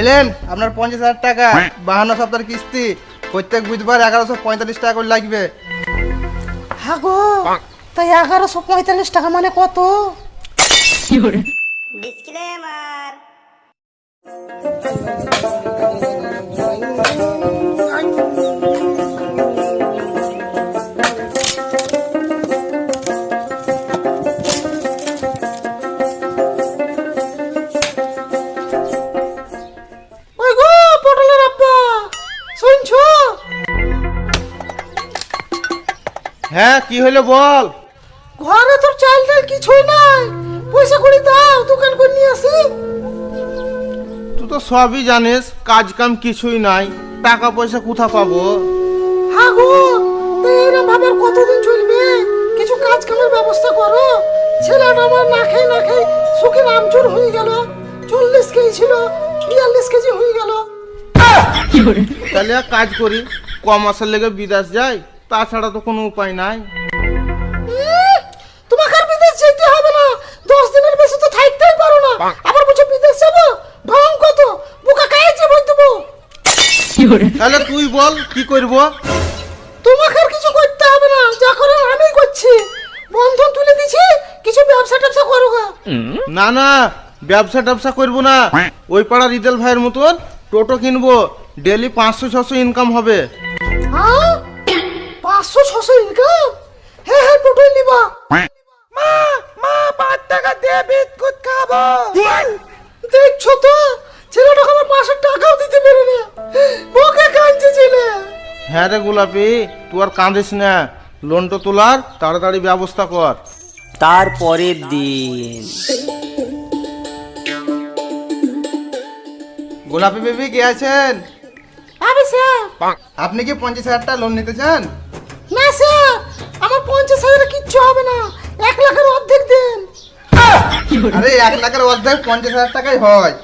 এলেন আপনার পঞ্চাশ হাজার টাকা বাহান্ন সপ্তাহের কিস্তি প্রত্যেক বুধবার এগারোশো পঁয়তাল্লিশ টাকা করে লাগবে। হ্যাঁ গো তাই এগারোশো পঁয়তাল্লিশ টাকা মানে কত? ডিসক্লেমার হ্যাঁ কি হলো বল? ঘরে তোর চাল টাল কিছুই নাই। পয়সা কড়ি দাও দোকান করে নিয়ে আসি। তুই তো সবই জানিস কাজ কাম কিছুই নাই। টাকা পয়সা কোথা পাবো? হ্যাঁ গো তাই ভাবে আর কতদিন চলবে? কিছু কাজ কামের ব্যবস্থা করো। ছেলেটা আমার না খেয়ে না খেয়ে সুখে আমচুর হয়ে গেল। চল্লিশ কেজি ছিল বিয়াল্লিশ কেজি হয়ে গেল। তাহলে এক কাজ করি ক মাসের লেগে বিদেশ যাই? তাছাড়া তো কোনো উপায় নাই। তোমাকে আর বিদেশ যেতে হবে না। দশ দিনের বেশি তো থাকতেই পারো না। আবার বলছো বিদেশ যাব? ঢং কত? বুকা খাই জীবন দেবো? তাহলে তুই বল কি করব? তোমাকে আর কিছু করতে হবে না। যা করে আমি করছি। বন্ধন তুলে দিছি কিছু ব্যবসা ট্যাবসা করো না না ব্যবসা ট্যাবসা করব না। ওই পাড়ার ইদেল ভাইয়ের মতন টোটো কিনবো। ডেলি পাঁচশো ছশো ইনকাম হবে। পাঁচশো ছশো ইনকাম হ্যাঁ হ্যাঁ টোটোই নিবা। মা মা পাঁচ টাকা দিয়ে বিস্কুট খাব। দেখছ তো? ছেলেটাকে আমার পাঁচশো টাকাও দিতে পেরে না। মুখে কাঁদছে ছেলে। হ্যাঁ রে গোলাপি তুই আর কাঁদিস না। লোনটা তোলার তাড়াতাড়ি ব্যবস্থা কর। তার পরের দিন। গোলাপি বেবি কে আছেন? আমি স্যার। আপনি কি পঞ্চাশ হাজার টাকা লোন নিতে চান? স্যার আমার পঞ্চাশ হাজারে কিচ্ছু হবে না। এক লাখের অর্ধেক দেন। আরে এক লাখের অর্ধেক পঞ্চাশ হাজার টাকাই হয়।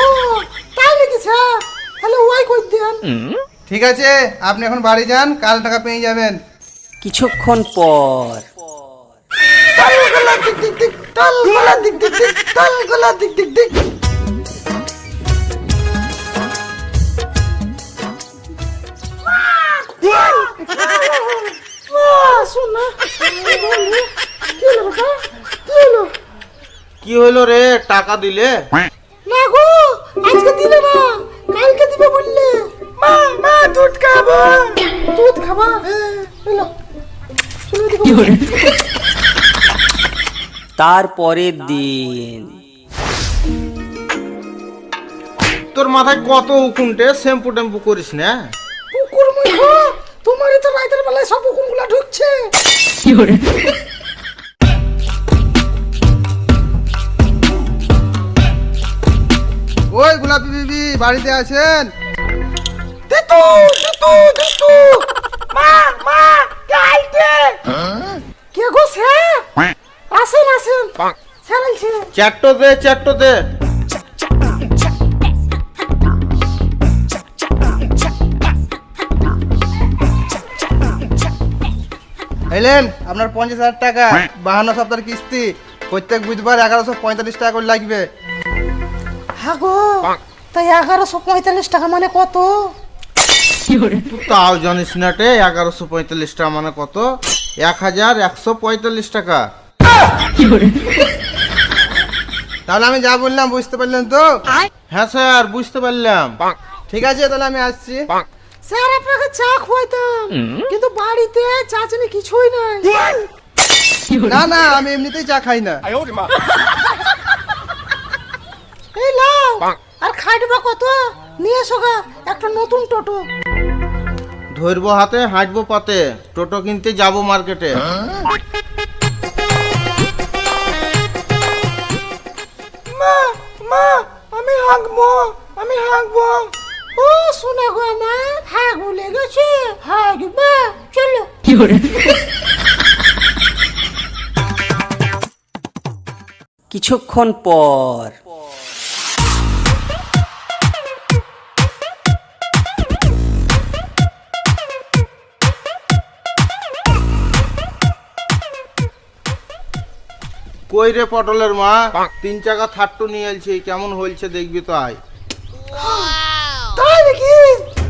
ও তাই নাকি স্যার? তাহলে ওয়াই করে দেন। ঠিক আছে আপনি এখন বাড়ি যান কাল টাকা পেয়ে যাবেন। কিছুক্ষণ পর। তালগোলা দিক দিক দিক তালগোলা দিক দিক দিক তালগোলা দিক দিক দিক কি হলো বাবা? কি হলো কি হইল রে? টাকা দিলে? না গো আজকে দিলে না কালকে দিবে বললে। মা মা দুধ খাব। দুধ খাবা? এলো। চলো দিকে তার পরের দিন। তোর মাথায় কত উকুনটে? শ্যাম্পু টেম্পু করিস না? কুকুর মুখ তোমারই তো রাতের বেলায় সব কুকুরগুলা ঢুকছে। ওই গোলাপি বিবি বাড়িতে আছেন? দিতু দিতু দিতু। মা মা কাইতে কে গো স্যার? আসেন আসেন। স্যার চারটো দে চারটো দে এলেন আপনার পঞ্চাশ হাজার টাকা। বাহান্ন সপ্তাহের কিস্তি। প্রত্যেক বুধবার এগারোশো পঁয়তাল্লিশ টাকা করে লাগবে। হ্যাঁ গো তাই এগারোশো পঁয়তাল্লিশ টাকা মানে কত? তুই তাও জানিস না রে এগারোশো পঁয়তাল্লিশ টাকা মানে কত? এক হাজার একশো পঁয়তাল্লিশ টাকা। তাহলে আমি যা বললাম বুঝতে পারলেন তো? হ্যাঁ স্যার বুঝতে পারলাম। ঠিক আছে তাহলে আমি আসছি। স্যার আপনাকে চা খোয়াইতাম কিন্তু বাড়িতে চা চিনি কিছুই নাই। না না আমি এমনিতেই চা খাই না। এই লাও আর খাইটবা কত? নিয়ে এসো গা একটা নতুন টোটো। ধরবো হাতে হাঁটবো পাতে টোটো কিনতে যাব মার্কেটে। মা মা আমি হাঁকবো আমি হাঁকবো। ও শোনা গো আমার হাঁকু লেগেছে হাঁকবা চলো। কিছুক্ষণ পর। কই রে পটলের মা? তিন চাকা থাট্টু নিয়ে এলছি কেমন হয়েছে দেখবি তো আয়। তাই নাকি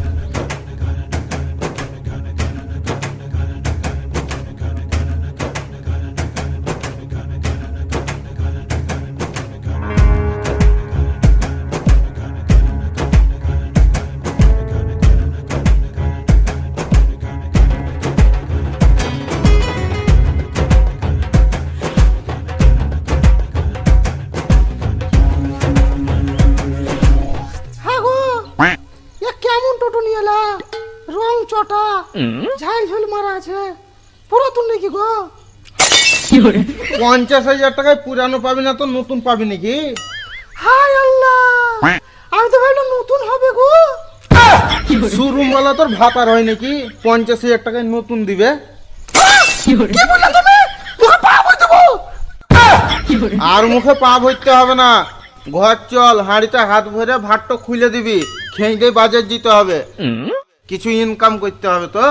আছে? পুরাতন নাকি গো? পঞ্চাশ হাজার টাকায় পুরানো পাবি না তো নতুন পাবি নাকি? হাই আল্লাহ! আমি তো ভাবলাম নতুন হবে গো। শোরুম বলা তোর ভাতার হয় নাকি? পঞ্চাশ হাজার টাকায় নতুন দিবে। কি বললা তুমি? মুখে পা বই দেবো। আর মুখে পা ভরতে হবে না। ঘর চল হাঁড়িটা হাত ভরে ভাতটা খুলে দিবি। খেয়ে দিয়ে বাজার দিতে হবে। কিছু ইনকাম করতে হবে তো?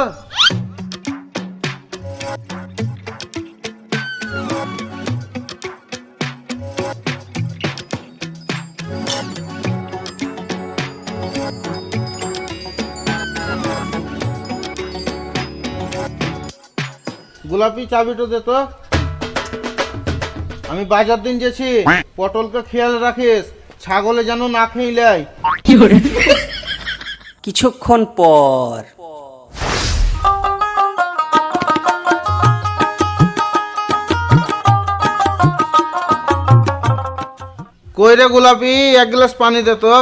গোলাপি চাবিটা দে তো। আমি বাজার দিন গেছি পটলকে খেয়াল রাখিস ছাগলে যেন না খেয়ে লাই। কিছুক্ষণ পর। কই রে গোলাপি এক গ্লাস পানি দে তো।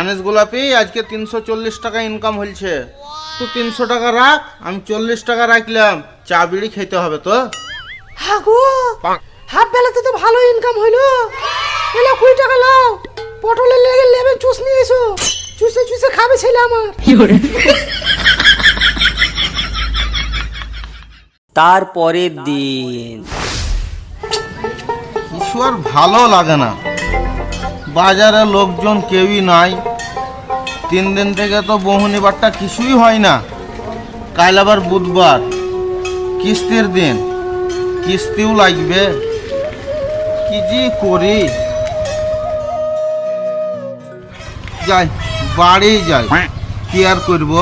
জানিস গোলাপি আজকে তিনশো চল্লিশ টাকা ইনকাম হয়েছে তো তিনশো টাকা রাখ আমি চল্লিশ টাকা রাখলাম। চা বিড়ি খেতে হবে তো? হ্যাঁ গো হাফ বেলাতে তো ভালো ইনকাম হইল। এলা কুড়ি টাকা লাও। পটলের লেগে লেবেন চুষ নিয়ে এসো। চুষে চুষে খাবে ছেলে আমার। তার পরের দিন। কিছু আর ভালো লাগে না। বাজারে লোকজন কেউই নাই। তিন দিন থেকে তো বহনিবারটা কিছুই হয় না। কাল আবার বুধবার। কিস্তির দিন। কিস্তিও লাগবে। কি যে করি? যাই, বাড়ি যাই। কি আর করব?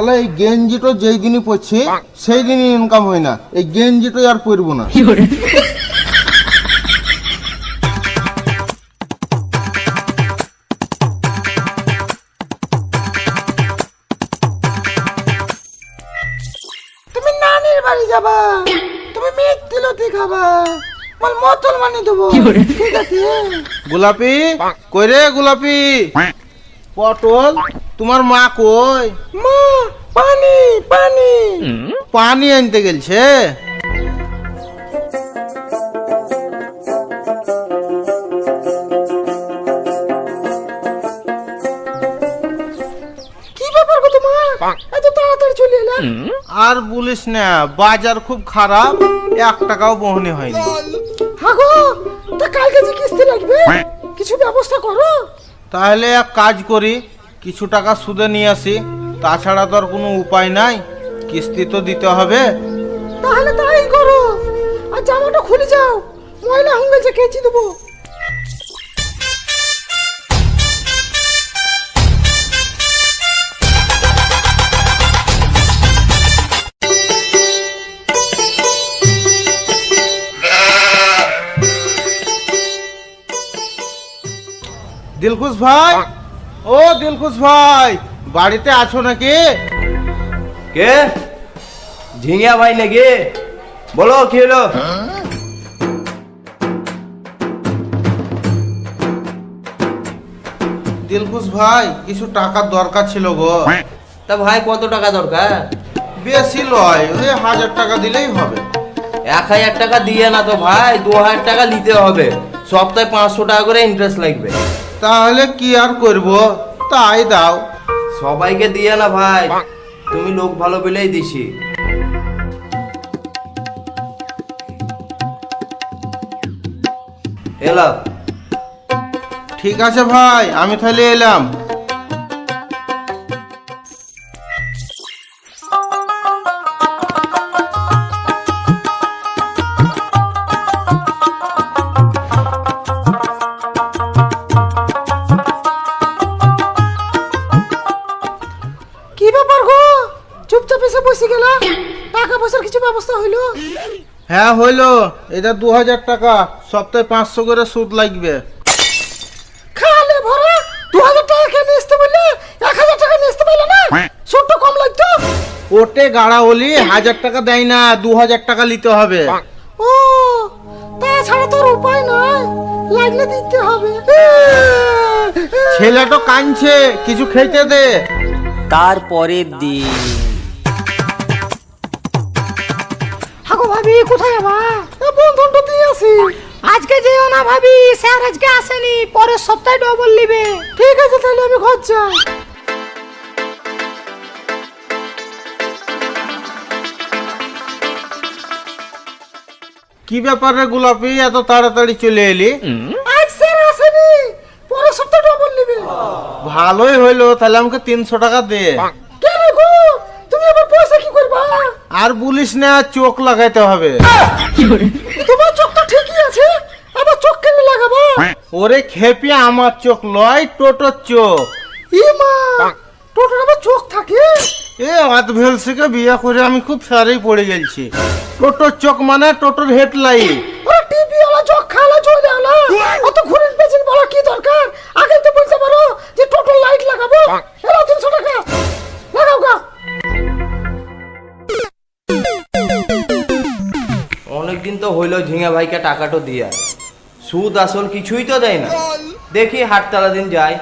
শালা এই গেঞ্জিটা যেই দিনই পড়ছি সেই দিনই ইনকাম হয় না। এই গেঞ্জিটা আর পরবো না। তুমি নানির বাড়ি যাবা তুমি মিথ্যে লতি খাবা বল মতন মানে দেবো। ঠিক আছে। গোলাপি? কই রে গোলাপি? পটল? তোমার মা কই? মা পানি পানি। পানি আনতে গেলছে? কি ব্যাপার গো তোমার? এত তাড়াতাড়ি চলে এলা? আর বলিস না বাজার খুব খারাপ এক টাকাও বহনে হয়নি। হ্যাঁ গো তা কালকে যে কিস্তি লাগবে কিছু ব্যবস্থা করো। তাহলে এক কাজ করি কিছু টাকা সুদে নিয়ে আসি তাছাড়া তো আর কোনো উপায় নাই কিস্তি তো দিতে হবে। তাহলে তাই করো। আর জামাটা খুলে যাও ময়লা হয়ে গেছে কেচি দেবো। দিলখুশ ভাই ও দিলখুশ ভাই বাড়িতে আছো নাকি? কে? ঝিঙিয়া ভাই নাকি? বলো কি হলো? দিলখুশ ভাই কিছু টাকার দরকার ছিল গো। তা ভাই কত টাকা দরকার? বেশি লয় ওই হাজার টাকা দিলেই হবে। এক হাজার টাকা দিয়ে না তো ভাই দু হাজার টাকা নিতে হবে। সপ্তাহে পাঁচশো টাকা করে ইন্টারেস্ট লাগবে। তাহলে কি আর করব? তাই দাও। সবাইকে দিয়ে না ভাই তুমি লোক ভালো বলেই দিছি। এলাম। ঠিক আছে ভাই আমি তাহলে এলাম। হ্যাঁ হইল। এটা দু হাজার টাকা। সপ্তাহে পাঁচশো করে সুদ লাগবে। খালে ভরা দু হাজার টাকা কেন আসতে বললে? এক হাজার টাকা আসতে পারলে না? সুদটা কম লাগতো? ওটে গাড়া হলি হাজার টাকা দেয় না দু হাজার টাকা নিতে হবে। ও তাছাড়া তোর উপায় নাই। লাগলে দিতে হবে। ছেলেটা কাঁদছে কিছু খেতে দে। তারপরের দিন। ভাবি বন্ধনটা দিয়ে আসি। আজকে যেও না ভাবি স্যার আজকে আসেনি পরের সপ্তাহে ডবল নিবে। ঠিক আছে তাহলে আমি ঘর যাই। কি ব্যাপারে গোলাপি এত তাড়াতাড়ি চলে এলি? আজ স্যার আসেনি পরের সপ্তাহে ডবল নিবে। ভালোই হইল তাহলে আমাকে তিনশো টাকা দে কেন গো তুমি আবার পয়সা কি করবা আর বলিস না চোখ লাগাইতে হবে। তোমার চোখ তো ঠিকই আছে আবার চোখ কেন লাগাবো? ওরে খেপি আমার চোখ লয় টোটোর চোখ। ই মা টোটোর আবার চোখ থাকে? এ আধভেলসিকে বিয়ে করে আমি খুব সারেই পড়ে গেছি টোটোর চোখ মানে টোটোর হেডলাইট। ওরা টিভি ওলা চোখ খালা চলে আলা। অত ঘুরেন পেছন বলা কি দরকার? আগে তো বলতে পারো যে টোটাল লাইট লাগাবো। এরা তিনশো টাকা। লাগাও গা। অনেকদিন তো হইল ঝিঙা ভাইকে টাকাটা দিয়া। সুদ আসল কিছুই তো দেয় না। দেখি হাটতলা দিন যাই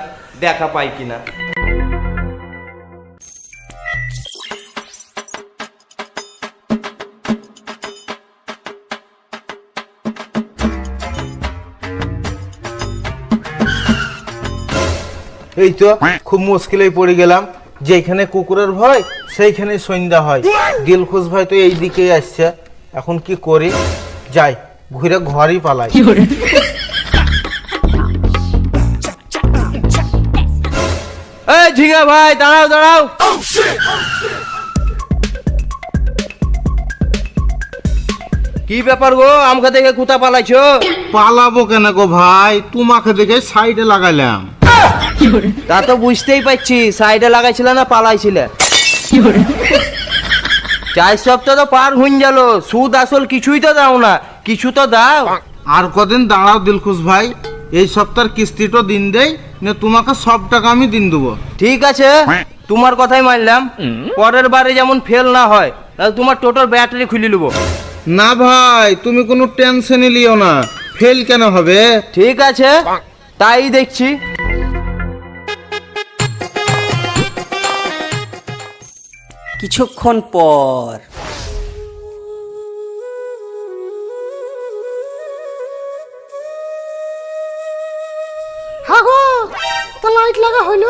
দেখা পাই কিনা। এই তো খুব মুশকিলে পড়ে গেলাম। যেখানে কুকুরের ভয় সেইখানে সন্ধ্যা হয়। দিলখুশ ভাই তো এই দিকেই আসছে। এখন কি করি? যাই ঘুরে ঘরই পালাই। এই ঝিঙা ভাই দাঁড়াও দাঁড়াও। কি ব্যাপার গো আমাকে দেখে কোথা পালাইছো? পালাবো কেন গো ভাই? তোমাকে দেখে সাইডে লাগাইলাম। তা তো বুঝতেই পারছি সাইডে লাগাইছিলে না পালাইছিলে। চার সপ্তাহ তো পার হইন গেল। সুদ আসল কিছুই তো দাও না কিছু তো দাও। আর কদিন দাঁড়াও দিলখুশ ভাই এই সপ্তাহের কিস্তিটা দিন দেই না তোমাকে সব টাকা আমি দিন দেবো। ঠিক আছে তোমার কথাই মানলাম। পরের বারে যেমন ফেল না হয় তাহলে তোমার টোটাল ব্যাটারি খুলে নেব। না ভাই তুমি কোনো টেনশনই লিও না। ফেল কেন হবে? ঠিক আছে তাই দেখছি। কিছুক্ষণ পর। হাগো তা লাইট লাগা হইল?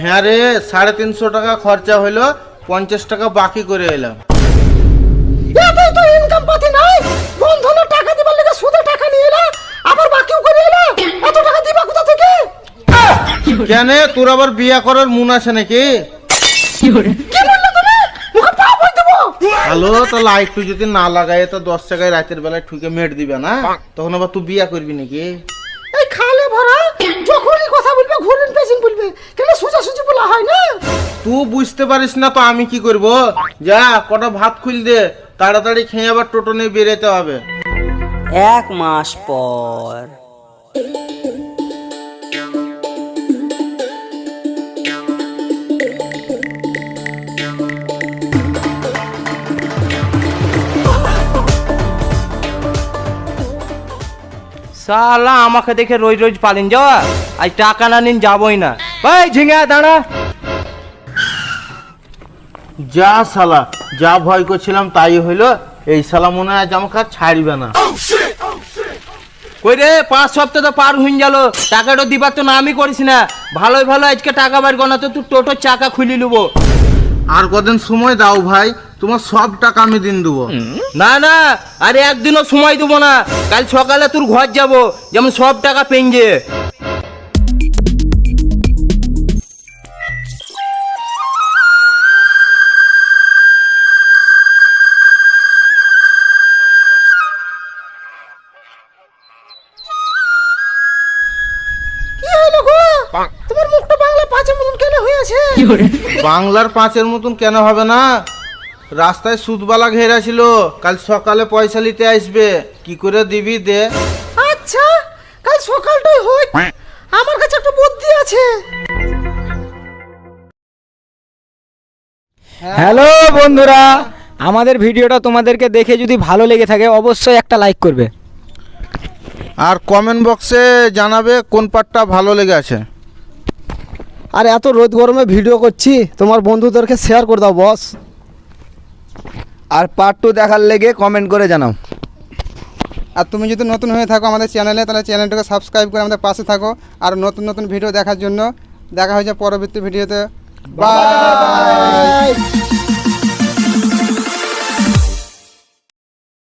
হ্যাঁ রে সাড়ে তিনশো টাকা খরচা হইল পঞ্চাশ টাকা বাকি করে এলাম। এতই তো ইনকাম পাতি নাই। বন্ধনের টাকা দিবার লেগে সুদে টাকা নিয়ে এলা আবার বাকিও করে এলা। এত টাকা দিবা কোথা থেকে? কেন তোর আবার বিয়া করার মন আছে নাকি? কি বললে তুমি মুখে পাপ হই দেবো হ্যালো তো লাইট তুই যদি না লাগাই তো দশ টাকায় রাতের বেলায় ঠুকে মেট দিবে না? তখন আবার তুই বিয়া করবি নাকি? এই খালে ভরা যখনই কথা বলবে ঘুরেন পেছন বলবে। কেন সোজা সুজি বলা হয় না? তুই বুঝতে পারিস না তো আমি কি করব? যা কটা ভাত খুল দে তাড়াতাড়ি খেয়ে আবার টোটো নিয়ে বেরোতে হবে। এক মাস পর। সালা আমাকে দেখে রোজ রোজ পালিন যাওয়া। আজ টাকা না নিন যাবই না। ভাই ঝিঙা দাঁড়া। যা সালা যা ভয় করছিলাম তাই হইল। এই সালা মনে হয় আমাকে ছাড়বে না। কই রে পাঁচ সপ্তাহ তো পার হইন গেল। টাকাটা দিবার তো নামই করিস না। ভালোই ভালো আজকে টাকা বার গনা তো তুই টোটোর চাকা খুলি নেব আর কদিন সময় দাও ভাই তোমার সব টাকা আমি দিন দেবো। না না আরে একদিনও সময় দেবো না। কাল সকালে তোর ঘর যাব। যেমন সব টাকা পেঞ্জে। কি গো? তোমার মুখটা বাংলা পাঁচের মতন কেন হয়ে আছে? বাংলার পাঁচের মতন কেন হবে না? রাস্তায় সুদবালা ঘেরা ছিল কাল সকালে পয়সা নিতে আসবে কি করে দিবি দে। আচ্ছা কাল সকালটাই হোক আমার কাছে একটা বুদ্ধি আছে। হ্যালো বন্ধুরা আমাদের ভিডিওটা তোমাদেরকে দেখে যদি ভালো লেগে থাকে অবশ্যই একটা লাইক করবে। আর কমেন্ট বক্সে জানাবে কোন পার্টটা ভালো লেগে আছে। আর এত রোদ গরমে ভিডিও করছি তোমার বন্ধুদেরকে শেয়ার করে দাও বস আর পার্ট টু দেখার লেগে কমেন্ট করে জানাও। আর তুমি যদি নতুন হয়ে থাকো আমাদের চ্যানেলে তাহলে চ্যানেলটাকে সাবস্ক্রাইব করে আমাদের পাশে থাকো। আর নতুন নতুন ভিডিও দেখার জন্য দেখা হয়েছে পরবর্তী ভিডিওতে বাই